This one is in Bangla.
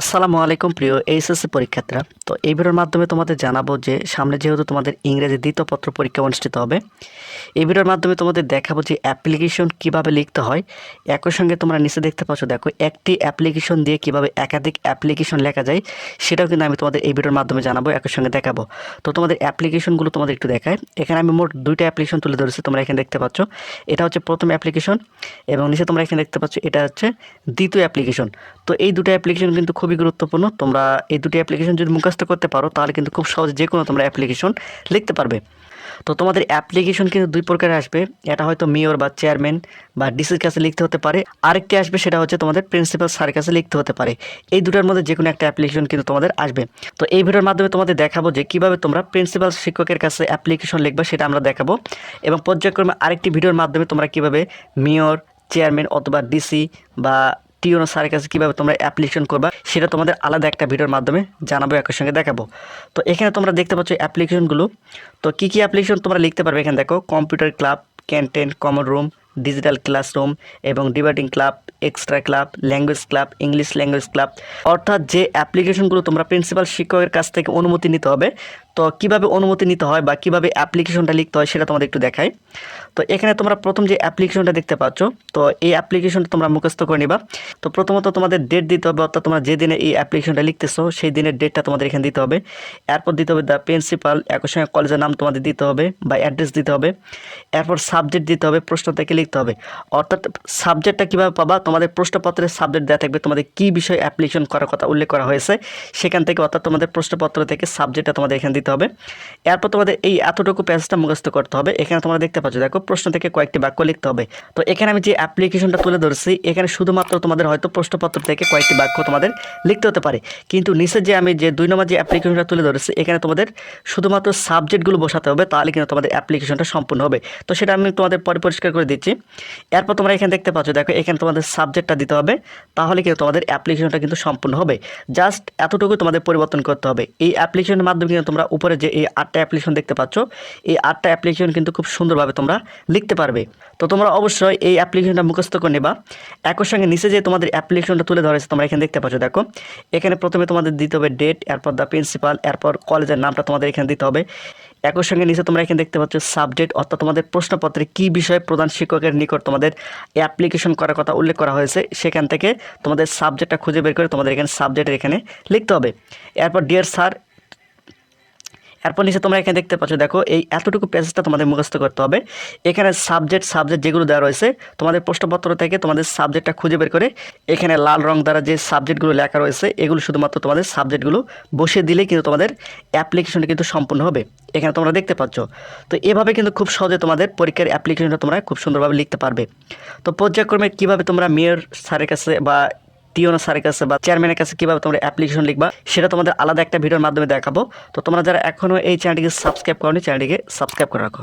আসসালামু আলাইকুম প্রিয় এইচএসসি পরীক্ষার্থীরা। তো এই ভিডিওর মাধ্যমে তোমাদের জানাব যে সামনে যেহেতু তোমাদের ইংরেজি দ্বিতীয় পত্র পরীক্ষা অনুষ্ঠিত হবে, এই ভিডিওর মাধ্যমে তোমাদের দেখাবো যে অ্যাপ্লিকেশন কীভাবে লিখতে হয়। একই সঙ্গে তোমরা নিচে দেখতে পাচ্ছ, দেখো, একটি অ্যাপ্লিকেশন দিয়ে কীভাবে একাধিক অ্যাপ্লিকেশন লেখা যায়, সেটাও কিন্তু আমি তোমাদের এই ভিডিওর মাধ্যমে জানাব, একই সঙ্গে দেখাবো। তো তোমাদের অ্যাপ্লিকেশনগুলো তোমাদের একটু দেখায়। এখানে আমি মোট দুইটা অ্যাপ্লিকেশন তুলে ধরেছি, তোমরা এখানে দেখতে পাচ্ছ। এটা হচ্ছে প্রথম অ্যাপ্লিকেশন এবং নিচে তোমরা এখানে দেখতে পাচ্ছ, এটা হচ্ছে দ্বিতীয় অ্যাপ্লিকেশন তো এই দুটো অ্যাপ্লিকেশন কিন্তু খুবই গুরুত্বপূর্ণ। তোমরা এই দুটি অ্যাপ্লিকেশন যদি মুখস্থ করতে পারো, তাহলে কিন্তু খুব সহজে যে কোনো তোমরা অ্যাপ্লিকেশন লিখতে পারবে। তো তোমাদের অ্যাপ্লিকেশন কিন্তু দুই প্রকারের আসবে। এটা হয়তো মেয়র বা চেয়ারম্যান বা ডিসির কাছে লিখতে হতে পারে। আরেকটি আসবে, সেটা হচ্ছে তোমাদের প্রিন্সিপাল স্যারের কাছে লিখতে হতে পারে। এই দুটোর মধ্যে যে কোনো একটা অ্যাপ্লিকেশন কিন্তু তোমাদের আসবে। তো এই ভিডিওর মাধ্যমে তোমাদের দেখাবো যে কীভাবে তোমরা প্রিন্সিপাল শিক্ষকের কাছে অ্যাপ্লিকেশন লিখবে, সেটা আমরা দেখাবো। এবং পর্যায়ক্রমে আরেকটি ভিডিওর মাধ্যমে তোমরা কীভাবে মেয়র চেয়ারম্যান অথবা ডিসি বা টিওনো স্যারের কাছে কীভাবে তোমরা অ্যাপ্লিকেশন করবা, সেটা তোমাদের আলাদা একটা ভিডিওর মাধ্যমে জানাব একই সঙ্গে দেখাবো। তো এখানে তোমরা দেখতে পাচ্ছ অ্যাপ্লিকেশনগুলো তো কী কী অ্যাপ্লিকেশন তোমরা লিখতে পারবে এখানে দেখো computer club canteen common room digital classroom এবং debating club extra club language club English language club অর্থাৎ যে অ্যাপ্লিকেশনগুলো তোমরা প্রিন্সিপাল শিক্ষকের কাছ থেকে অনুমতি নিতে হবে তো কীভাবে অনুমতি নিতে হয় বা কীভাবে অ্যাপ্লিকেশনটা লিখতে হয় সেটা তোমাদের একটু দেখাই। তো এখানে তোমরা প্রথম যে অ্যাপ্লিকেশনটা দেখতে পাচ্ছ, তো এই অ্যাপ্লিকেশনটা তোমরা মুখস্থ করে নিবা। তো প্রথমত তোমাদের ডেট দিতে হবে, অর্থাৎ তোমরা যে দিনে এই অ্যাপ্লিকেশনটা লিখতেছো, সেই দিনের ডেটটা তোমাদের এখানে দিতে হবে। এরপর দিতে হবে দ্য প্রিন্সিপাল একই সঙ্গে কলেজের নাম তোমাদের দিতে হবে বা অ্যাড্রেস দিতে হবে। এরপর সাবজেক্ট দিতে হবে, প্রশ্ন থেকে লিখতে হবে। অর্থাৎ সাবজেক্টটা কীভাবে পাবা, তোমাদের প্রশ্নপত্রের সাবজেক্ট দেওয়া থাকবে, তোমাদের কী বিষয়ে অ্যাপ্লিকেশন করার কথা উল্লেখ করা হয়েছে। সেখান থেকে অর্থাৎ তোমাদের প্রশ্নপত্র থেকে সাবজেক্টটা তোমাদের এখানে দিতে হবে। এরপর তোমাদের এই এতটুকু প্যাসেজটা মুখস্থ করতে হবে। এখানে তোমরা দেখতে পাচ্ছ, দেখো, প্রশ্ন থেকে কয়েকটি বাক্য লিখতে হবে। তো এখানে আমি যে অ্যাপ্লিকেশনটা তুলে ধরেছি, এখানে শুধুমাত্র তোমাদের হয়তো প্রশ্নপত্র থেকে কয়েকটি বাক্য তোমাদের লিখতে হতে পারে। কিন্তু নিচে যে আমি যে দুই নম্বর যে অ্যাপ্লিকেশনটা তুলে ধরেছি, এখানে তোমাদের শুধুমাত্র সাবজেক্টগুলো বসাতে হবে, তাহলে কিন্তু তোমাদের অ্যাপ্লিকেশনটা সম্পূর্ণ হবে। তো সেটা আমি তোমাদের পরে পরিষ্কার করে দিচ্ছি। এরপর তোমরা এখানে দেখতে পাচ্ছ, দেখো, এখানে তোমাদের সাবজেক্টটা দিতে হবে, তাহলে কিন্তু তোমাদের অ্যাপ্লিকেশনটা কিন্তু সম্পূর্ণ হবে। জাস্ট এতটুকু তোমাদের পরিবর্তন করতে হবে। এই অ্যাপ্লিকেশনের মাধ্যমে কিন্তু তোমরা উপরে যে এই আটটা অ্যাপ্লিকেশন দেখতে পাচ্ছ, এই আটটা অ্যাপ্লিকেশন কিন্তু খুব সুন্দরভাবে তোমরা লিখতে পারবে। তো তোমরা অবশ্যই এই অ্যাপ্লিকেশনটা মুখস্থ করে নেবা। একই সঙ্গে নিচে যে তোমাদের অ্যাপ্লিকেশনটা তুলে ধরেছে তোমরা এখানে দেখতে পাচ্ছ, দেখো। এখানে প্রথমে তোমাদের দিতে হবে ডেট এরপর দ্য প্রিন্সিপাল এরপর কলেজের নামটা তোমাদের এখানে দিতে হবে। একই সঙ্গে নিচে তোমরা এখানে দেখতে পাচ্ছ সাবজেক্ট অর্থাৎ তোমাদের প্রশ্নপত্রে কী বিষয়ে প্রধান শিক্ষকের নিকট তোমাদের অ্যাপ্লিকেশন করার কথা উল্লেখ করা হয়েছে, সেখান থেকে তোমাদের সাবজেক্টটা খুঁজে বের করে তোমাদের এখানে সাবজেক্টের এখানে লিখতে হবে। এরপর ডিয়ার স্যার এরপর নিচে তোমরা এখানে দেখতে পাচ্ছ, দেখো, এই এতটুকু প্যাসেজটা তোমাদের মুখস্থ করতে হবে। এখানে সাবজেক্ট সাবজেক্ট যেগুলো দেওয়া রয়েছে, তোমাদের প্রশ্নপত্র থেকে তোমাদের সাবজেক্টটা খুঁজে বের করে এখানে লাল রং দ্বারা যে সাবজেক্টগুলো লেখা রয়েছে, এগুলো শুধুমাত্র তোমাদের সাবজেক্টগুলো বসে দিলেই কিন্তু তোমাদের অ্যাপ্লিকেশনটা কিন্তু সম্পূর্ণ হবে। এখানে তোমরা দেখতে পাচ্ছ। তো এভাবে কিন্তু খুব সহজে তোমাদের পরীক্ষার অ্যাপ্লিকেশনটা তোমরা খুব সুন্দরভাবে লিখতে পারবে। তো পর্যায়ক্রমে কীভাবে তোমরা মেয়র স্যারের কাছে বা টিওনো স্যারের কাছে বা চেয়ারম্যানের কাছে কীভাবে তোমরা অ্যাপ্লিকেশন লিখবা, সেটা তোমাদের আলাদা একটা ভিডিওর মাধ্যমে দেখাবো। তো তোমরা যারা এখনও এই চ্যানেলটিকে সাবস্ক্রাইব করো চ্যানেলটিকে সাবস্ক্রাইব করে রাখো।